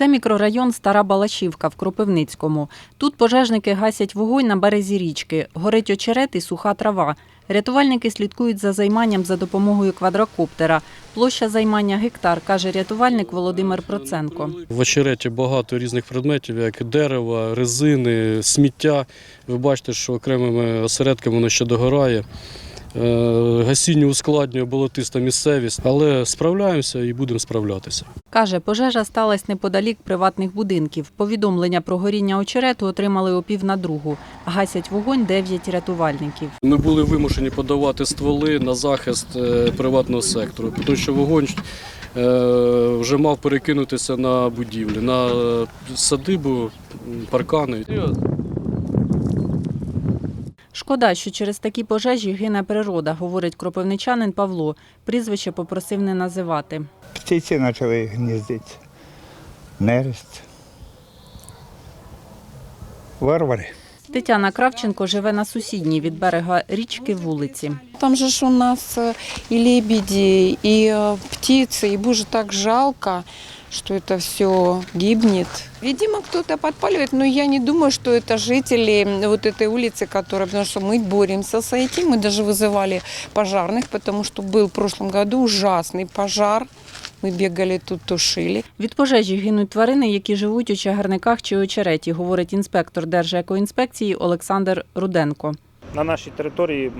Це мікрорайон Стара Балашівка в Кропивницькому. Тут пожежники гасять вогонь на березі річки. Горить очерет і суха трава. Рятувальники слідкують за займанням за допомогою квадрокоптера. Площа займання гектар, каже рятувальник Володимир Проценко. В очереті багато різних предметів, як дерева, резини, сміття. Ви бачите, що окремими осередками воно ще догорає. Е, Гасінню ускладнює болотиста місцевість, але справляємося і будемо справлятися. Каже, пожежа сталася неподалік приватних будинків. Повідомлення про горіння очерету отримали о пів на другу. Гасять вогонь дев'ять рятувальників. Ми були вимушені подавати стволи на захист е, приватного сектору, тому що вогонь е, вже мав перекинутися на будівлі, на садибу, паркани. Шкода, що через такі пожежі гине природа, говорить кропивничанин Павло. Прізвище попросив не називати. Птиці почали гніздити. Нерест. Варвари. Тетяна Кравченко живе на сусідній від берега річки вулиці. Там же ж у нас э, и лебеди, и э, птицы, и боже, так жалко, что это все гибнет. Видимо, кто-то подпаливает, но я не думаю, что это жители вот этой улицы, которые, потому что мы боремся с этим, мы даже вызывали пожарных, потому что был в прошлом году ужасный пожар, мы бегали тут, тушили. Від пожежі гинуть тварини, які живуть у чагарниках чи очереті, говорить інспектор Держекоінспекції Олександр Руденко. На нашій території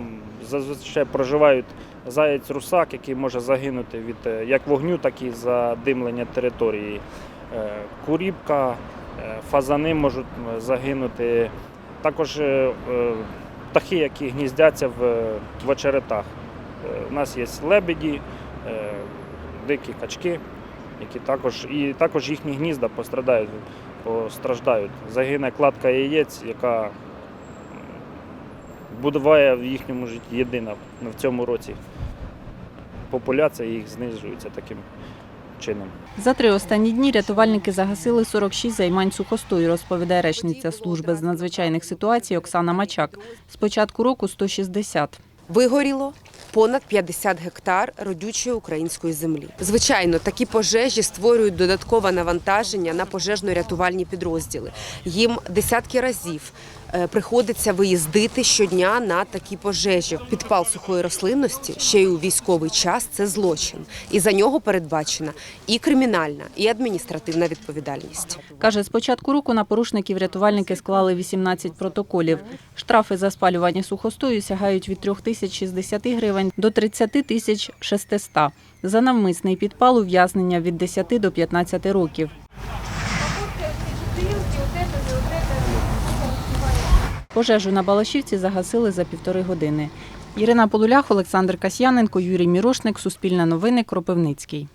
зазвичай проживають заєць русак, який може загинути від е, як вогню, так і задимлення території. Е, Куріпка, е, фазани можуть загинути. Також птахи, які гніздяться в, в очеретах. У нас є лебеді, дикі качки, які також, і також їхні гнізда пострадають, постраждають. Загине кладка яєць, яка будуває в їхньому житті єдина в цьому році. Популяція їх знижується таким чином. За три останні дні рятувальники загасили 46 займань сухостою, розповідає речниця служби з надзвичайних ситуацій Оксана Мачак. З початку року 160. Вигоріло понад 50 гектар родючої української землі. Звичайно, такі пожежі створюють додаткове навантаження на пожежно-рятувальні підрозділи. Їм десятки разів е, приходиться виїздити щодня на такі пожежі. Підпал сухої рослинності ще й у військовий час це злочин, і за нього передбачена і кримінальна, і адміністративна відповідальність. Каже, з початку року на порушників рятувальники склали 18 протоколів. Штрафи за спалювання сухостою сягають від 3 тисяч 60 гривень до 30 тисяч 600. За навмисний підпал ув'язнення від 10 до 15 років. Пожежу на Балашівці загасили за півтори години. Ірина Полулях, Олександр Касьяненко, Юрій Мірошник, Суспільне новини, Кропивницький.